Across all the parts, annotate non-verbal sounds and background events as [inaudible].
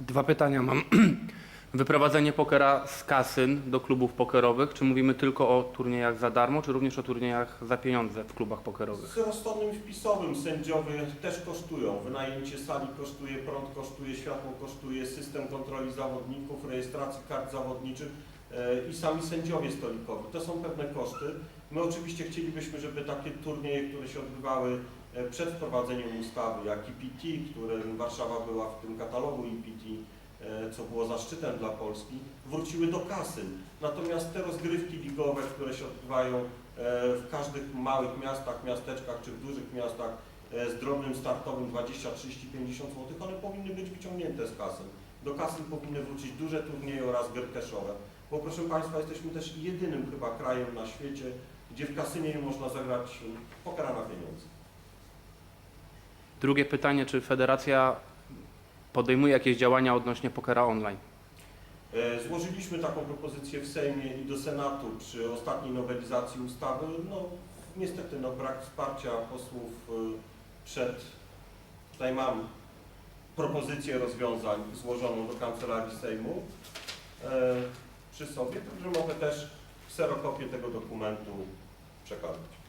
Dwa pytania mam. [clears throat] Wyprowadzenie pokera z kasyn do klubów pokerowych. Czy mówimy tylko o turniejach za darmo, czy również o turniejach za pieniądze w klubach pokerowych? Z rozsądnym wpisowym sędziowie też kosztują. Wynajęcie sali kosztuje, prąd kosztuje, światło kosztuje, system kontroli zawodników, rejestracji kart zawodniczych e, i sami sędziowie stolikowi. To są pewne koszty. My oczywiście chcielibyśmy, żeby takie turnieje, które się odbywały przed wprowadzeniem ustawy, jak EPT, które Warszawa była w tym katalogu EPT, e, co było zaszczytem dla Polski, wróciły do kasyn. Natomiast te rozgrywki ligowe, które się odbywają e, w każdych małych miastach, miasteczkach czy w dużych miastach e, z drobnym startowym 20, 30, 50 zł, one powinny być wyciągnięte z kasy. Do kasy powinny wrócić duże turnieje oraz gry cashowe. Bo proszę Państwa, jesteśmy też jedynym chyba krajem na świecie, gdzie w kasynie nie można zagrać e, pokera na pieniądze. Drugie pytanie, czy federacja podejmuje jakieś działania odnośnie pokera online? E, Złożyliśmy taką propozycję w Sejmie i do Senatu przy ostatniej nowelizacji ustawy. No niestety no, brak wsparcia posłów e, przed, tutaj mam propozycję rozwiązań złożoną do Kancelarii Sejmu e, przy sobie, także mogę też kserokopię tego dokumentu przekazać.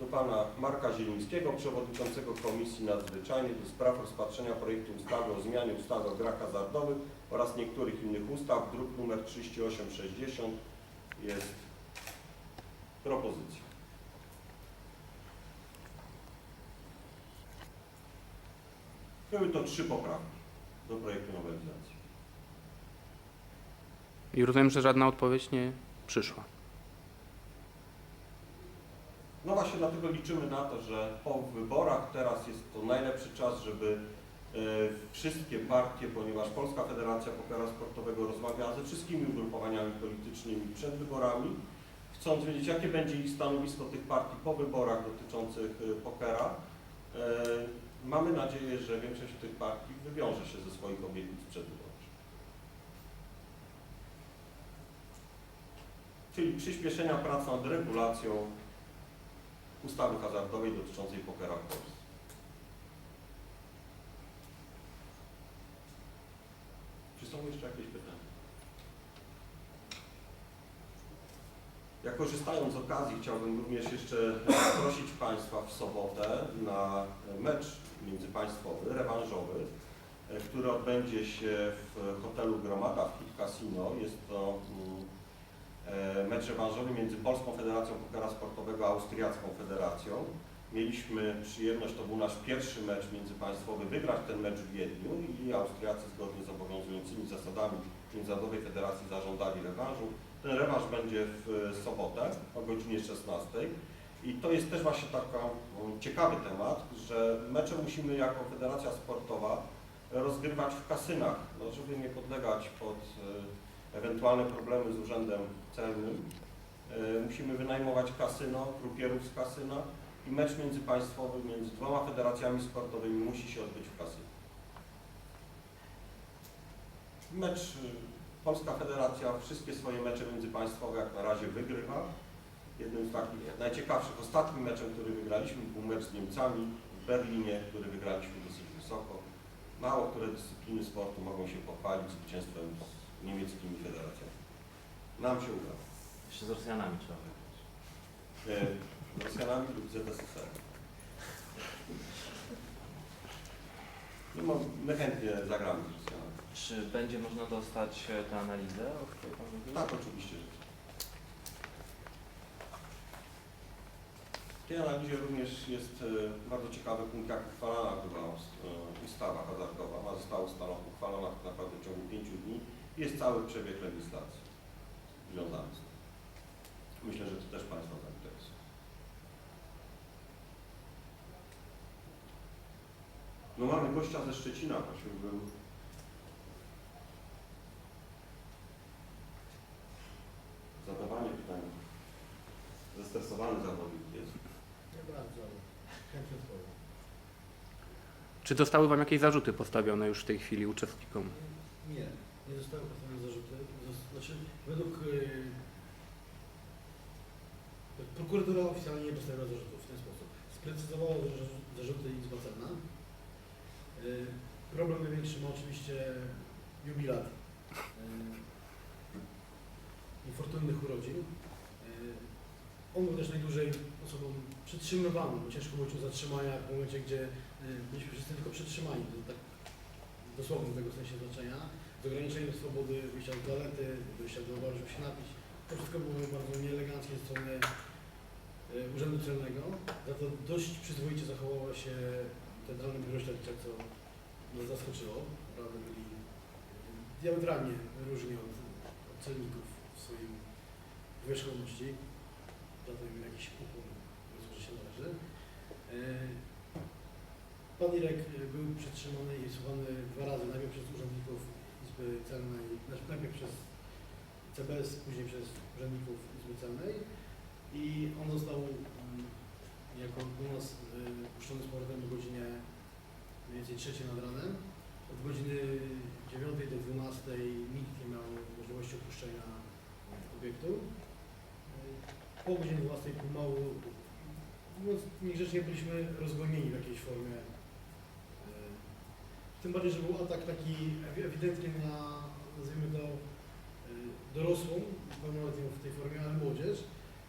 do pana Marka Zielińskiego, przewodniczącego Komisji Nadzwyczajnej do spraw rozpatrzenia projektu ustawy o zmianie ustawy o grach hazardowych oraz niektórych innych ustaw, druk nr 3860 jest propozycja. Były to trzy poprawki do projektu nowelizacji. I rozumiem, że żadna odpowiedź nie przyszła. No właśnie dlatego liczymy na to, że po wyborach teraz jest to najlepszy czas, żeby e, wszystkie partie, ponieważ Polska Federacja Pokera Sportowego rozmawiała ze wszystkimi ugrupowaniami politycznymi przed wyborami, chcąc wiedzieć, jakie będzie ich stanowisko tych partii po wyborach dotyczących e, pokera. E, Mamy nadzieję, że większość tych partii wywiąże się ze swoich obietnic przedwyborczych. Czyli przyspieszenia prac nad regulacją ustawy hazardowej dotyczącej pokera w Polsce. Czy są jeszcze jakieś pytania? Ja korzystając z okazji chciałbym również jeszcze zaprosić Państwa w sobotę na mecz międzypaństwowy, rewanżowy, e, który odbędzie się w hotelu Gromada w Hit Casino. Jest to e, mecz rewanżowy między Polską Federacją Pokera Sportowego a Austriacką Federacją. Mieliśmy przyjemność, to był nasz pierwszy mecz międzypaństwowy, wygrać ten mecz w Wiedniu i Austriacy zgodnie z obowiązującymi zasadami Międzynarodowej Federacji zażądali rewanżu. Ten rewanż będzie w sobotę o godzinie 16. I to jest też właśnie taka mm, ciekawy temat, że mecze musimy jako Federacja Sportowa rozgrywać w kasynach, no, żeby nie podlegać pod e, ewentualne problemy z urzędem celnym. E, Musimy wynajmować kasyno, krupierów z kasyna i mecz międzypaństwowy między dwoma federacjami sportowymi musi się odbyć w kasynie. Mecz, y, Polska Federacja wszystkie swoje mecze międzypaństwowe jak na razie wygrywa. Jednym z takich najciekawszych, ostatnim meczem, który wygraliśmy, był mecz z Niemcami w Berlinie, który wygraliśmy dosyć wysoko. Mało które dyscypliny sportu mogą się pochwalić zwycięstwem niemieckimi federacjami. Nam się udało. Jeszcze z Rosjanami trzeba wygrać. E, Rosjanami lub ZSSR. No, my chętnie zagramy z Rosjanami. Czy będzie można dostać e, tę analizę, o której Pan mówił? Tak, oczywiście. że tak. W tej analizie również jest e, bardzo ciekawy punkt, jak uchwalana była e, ustawa hazardowa. Ona została ustalona, uchwalona tak naprawdę w ciągu pięciu dni. Jest cały przebieg legislacji związany z tym. Myślę, że to też Państwa zainteresuje. No mamy gościa ze Szczecina, prosiłbym. Zadawanie pytań. Zestresowany zawodnik jest. Nie bardzo, ale chętnie odpowiem. Czy zostały Wam jakieś zarzuty postawione już w tej chwili uczestnikom? Nie, nie zostały postawione zarzuty. Znaczy, według y, Prokuratura oficjalnie nie postawiła zarzutów w ten sposób. Sprecyzowała zarzu- zarzuty Izba Celna. Y, Problem największy ma oczywiście jubilat y, niefortunnych urodzin. Y, On był też najdłużej osobą przytrzymywaną, ciężko było o zatrzymania w momencie, gdzie y, byliśmy wszyscy tylko przytrzymani, to tak dosłownie w tego sensie znaczenia, z ograniczeniem swobody wyjścia do toalety, wyjścia do baru, żeby się napić. To wszystko było bardzo nieeleganckie ze strony y, Urzędu Celnego, za to dość przyzwoicie zachowała się Centralne Biuro Śledcze, co nas zaskoczyło. Naprawdę byli y, diametralnie różni od, od celników w swoim powierzchowności. Za to im jakiś ukłon że się należy. Y, Pan Irek był przetrzymany i słuchany dwa razy, najpierw przez urzędników Celnej, znaczy najpierw przez CBS, później przez urzędników Izby Celnej i on został mm, jako do nas y, puszczony z powrotem o godzinie mniej więcej trzeciej nad ranem. Od godziny 9 do 12 nikt nie miał możliwości opuszczenia y, obiektu. Y, Po godzinie 12 pomału, mówiąc niegrzecznie, byliśmy rozgonieni w jakiejś formie. Tym bardziej, że był atak taki ewi- ewidentnie na, nazwijmy to, y, dorosłą, pełnoletnią w tej formie, ale młodzież.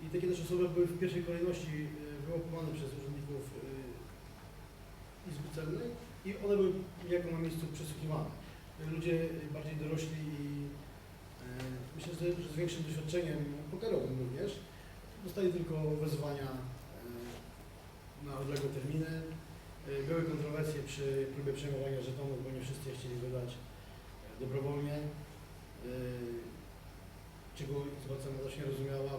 I takie też osoby były w pierwszej kolejności y, wyłapywane przez urzędników y, Izby Celnej i one były jako na miejscu przesłuchiwane. Ludzie bardziej dorośli i myślę, że, z większym doświadczeniem pokerowym również dostali tylko wezwania na odległe terminy. Y, Były kontrowersje przy próbie przejmowania żetonów, bo nie wszyscy chcieli wydać y, dobrowolnie. Y, Czego Izba Celna nie rozumiała,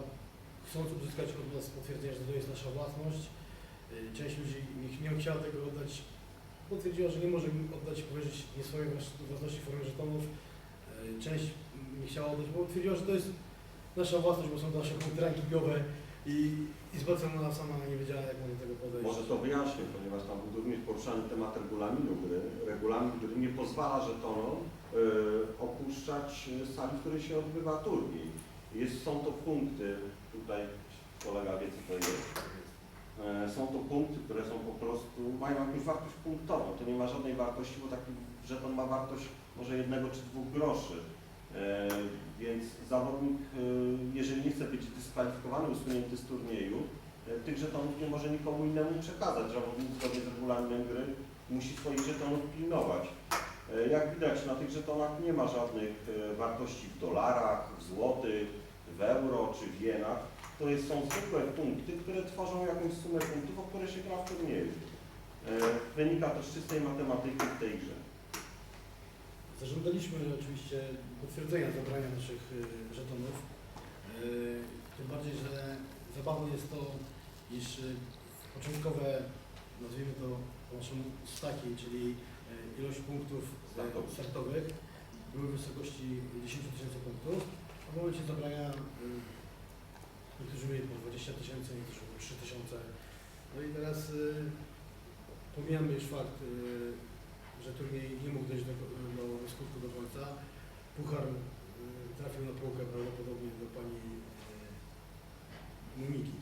chcąc uzyskać od nas potwierdzenie, że to jest nasza własność. y, Część ludzi nie, nie chciała tego oddać, bo twierdziła, że nie może oddać, powierzyć nie swojej włas- własności w formie żetonów. Część nie chciała oddać, bo twierdziła, że to jest nasza własność, bo są to nasze punkty rankingowe i Izba Celna sama nie wiedziała, jak do tego podejść. Może to wyjaśnię, ponieważ tam był również poruszany temat regulaminu gry. Regulamin, który nie pozwala żetonom y, opuszczać y, sali, w której się odbywa turniej. Jest, są to punkty, tutaj kolega wie co to jest, E, Są to punkty, które są po prostu, mają jakąś wartość punktową. To nie ma żadnej wartości, bo taki żeton ma wartość może jednego czy dwóch groszy. E, Więc zawodnik, e, jeżeli nie chce być dyskwalifikowany, usunięty z turnieju, e, tych żetonów nie może nikomu innemu przekazać. Zawodnik zgodnie z regulaminem gry musi swoich żetonów pilnować. Jak widać na tych żetonach nie ma żadnych wartości w dolarach, w złotych, w euro czy w jenach. To jest, są zwykłe punkty, które tworzą jakąś sumę punktów, o które się gra w turnieju. Wynika to z czystej matematyki w tej grze. Zażądaliśmy oczywiście potwierdzenia zabrania naszych y, żetonów. Y, Tym bardziej, że zabawne jest to, iż y, początkowe, nazwijmy to po naszemu staki, czyli ilość punktów Startowych. startowych, były w wysokości 10 tysięcy punktów, a w momencie zabrania niektórzy mieli po 20 tysięcy, niektórzy po 3 tysiące. No i teraz pomijamy już fakt, że turniej nie mógł dojść do, do, skutku do końca. Puchar y, trafił na półkę prawdopodobnie do pani y, Moniki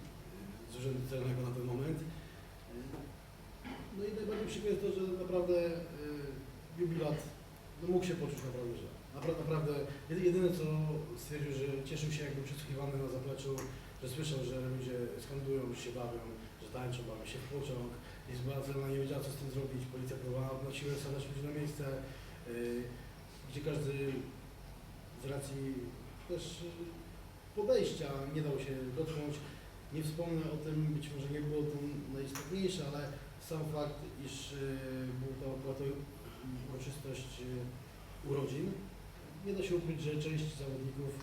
y, z Urzędu Celnego na ten moment. No i najbardziej przykre jest to, że naprawdę jubilat no, mógł się poczuć naprawdę źle. Naprawdę, naprawdę jedy- jedyne co stwierdził, że cieszył się jakby przesłuchiwany na zapleczu, że słyszał, że ludzie skandują, że się bawią, że tańczą, bawią się w pociąg. Izba Celna nie wiedziała co z tym zrobić, policja próbowała na siłę sadać ludzi na miejsce, yy, gdzie każdy z racji też podejścia nie dał się dotknąć. Nie wspomnę o tym, być może nie było to najistotniejsze, ale sam fakt, iż yy, był była to uroczystość yy, urodzin, nie da się ukryć, że część zawodników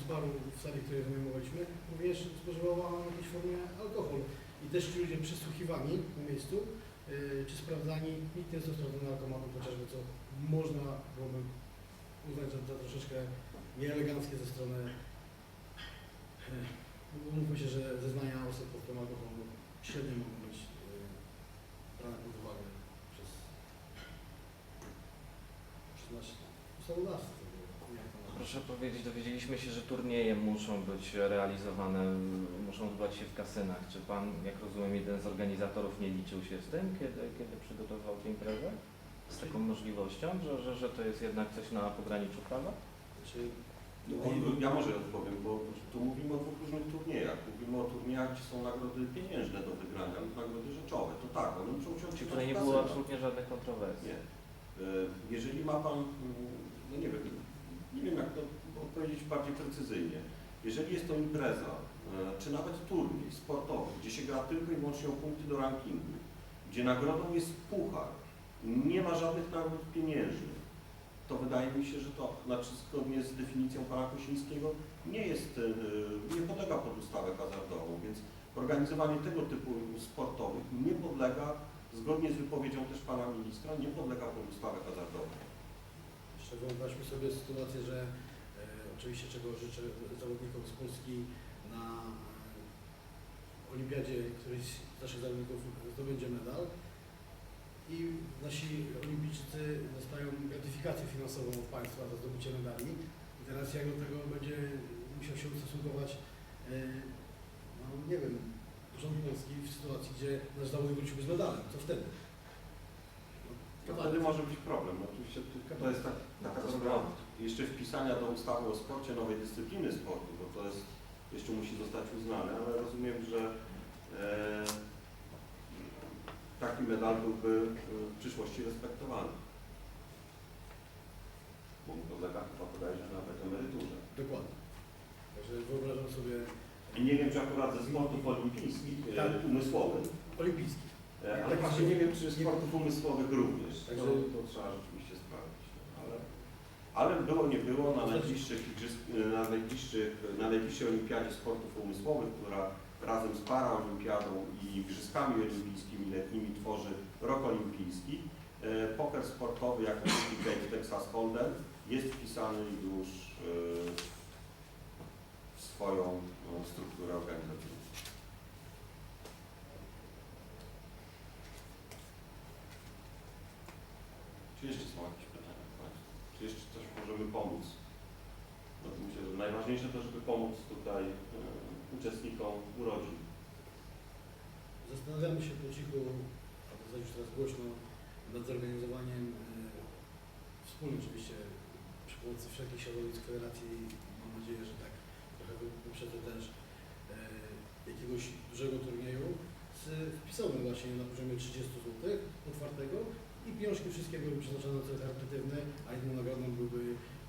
z baru w sali, w której zajmowaliśmy, również spożywała w jakiejś formie alkohol. I też ci ludzie przesłuchiwani na miejscu, yy, czy sprawdzani, nikt nie został do narkomatu chociażby, co można byłoby uznać za, troszeczkę nieeleganckie ze strony yy, no, Mówmy się, że zeznania osób pod wpływem alkoholu średnio mogą być yy, brane pod uwagę przez, przez nasz ustawodawcę. Nie wiem, jak to nazwać. Proszę powiedzieć, dowiedzieliśmy się, że turnieje muszą być realizowane, muszą odbywać się w kasynach. Czy Pan, jak rozumiem, jeden z organizatorów nie liczył się z tym, kiedy, kiedy przygotowywał tę imprezę? Z taką możliwością, że, że, że to jest jednak coś na pograniczu prawa? Czy No, on- ja może odpowiem, bo tu mówimy o dwóch różnych turniejach. Mówimy o turniejach, gdzie są nagrody pieniężne do wygrania lub nagrody rzeczowe. To tak, one muszą się Czy odbywać tutaj nie było absolutnie żadnych kontrowersji? Nie. Y, Jeżeli ma Pan, mm, no nie wiem, nie wiem jak to odpowiedzieć bardziej precyzyjnie. Jeżeli jest to impreza, y, czy nawet turniej sportowy, gdzie się gra tylko i wyłącznie o punkty do rankingu, gdzie nagrodą jest puchar, nie ma żadnych nagród pieniężnych, to wydaje mi się, że to, znaczy zgodnie z definicją Pana Kosińskiego, nie jest, y, nie podlega pod ustawę hazardową, więc organizowanie tego typu sportowych nie podlega zgodnie z wypowiedzią też pana ministra, nie podlega pod ustawę hazardową. Jeszcze wyobraźmy sobie sytuację, że e, oczywiście czego życzę zawodnikom z Polski na e, olimpiadzie któryś z naszych zawodników zdobędzie medal. I nasi olimpijczycy dostają gratyfikację finansową od państwa za zdobycie medali. I teraz jak do tego będzie musiał się ustosunkować e, no nie wiem, rząd polski w sytuacji, gdzie nasz zawodnik wróciłby z medalem, co wtedy? To wtedy może być problem. Oczywiście to jest tak, taka sprawa. jeszcze wpisania do ustawy o sporcie nowej dyscypliny sportu, bo to jest, jeszcze musi zostać uznane, ale rozumiem, że e, taki medal byłby e, w przyszłości respektowany. Bo mu podlega chyba bodajże nawet emeryturze. Dokładnie. Także wyobrażam sobie I nie wiem, czy akurat ze sportów olimpijskich, e, Tak. umysłowych, olimpijski. E, Ale właśnie nie wiem, czy sportów umysłowych również. To, Także- to trzeba rzeczywiście sprawdzić. Ale, ale było, nie było na najbliższych, igrzysk, na, najbliższych, na najbliższej olimpiadzie sportów umysłowych, która razem z paraolimpiadą i igrzyskami olimpijskimi letnimi tworzy rok olimpijski. E, Poker sportowy jako Syndicate Texas Hold'em jest wpisany już e, w swoją e, strukturę organizacyjną. Czy jeszcze są jakieś pytania? Czy jeszcze coś możemy pomóc? No to myślę, że najważniejsze to, żeby pomóc tutaj e, uczestnikom urodzin. Zastanawiamy się po cichu, a zaś już teraz głośno, nad zorganizowaniem e, wspólnie oczywiście przy pomocy wszelkich środowisk federacji, mam nadzieję, że tak trochę wy- wyprzedzę też e, jakiegoś dużego turnieju z wpisowym właśnie na poziomie 30 zł otwartego i pieniążki wszystkie były przeznaczone na cel charytatywny, a jedną nagrodą byłby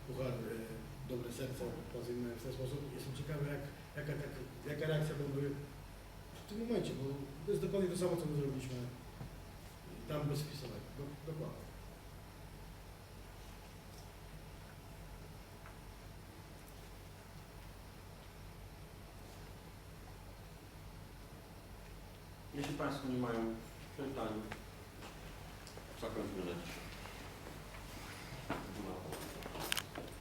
puchar e, Dobre Serce, nazwijmy w ten sposób. Jestem ciekawy, jak, jaka, jaka, jaka reakcja byłaby w tym momencie, bo to jest dokładnie to samo, co my zrobiliśmy tam bez wpisowego. Do, dokładnie. Jeśli Państwo nie mają pytań, Só quantos minutos?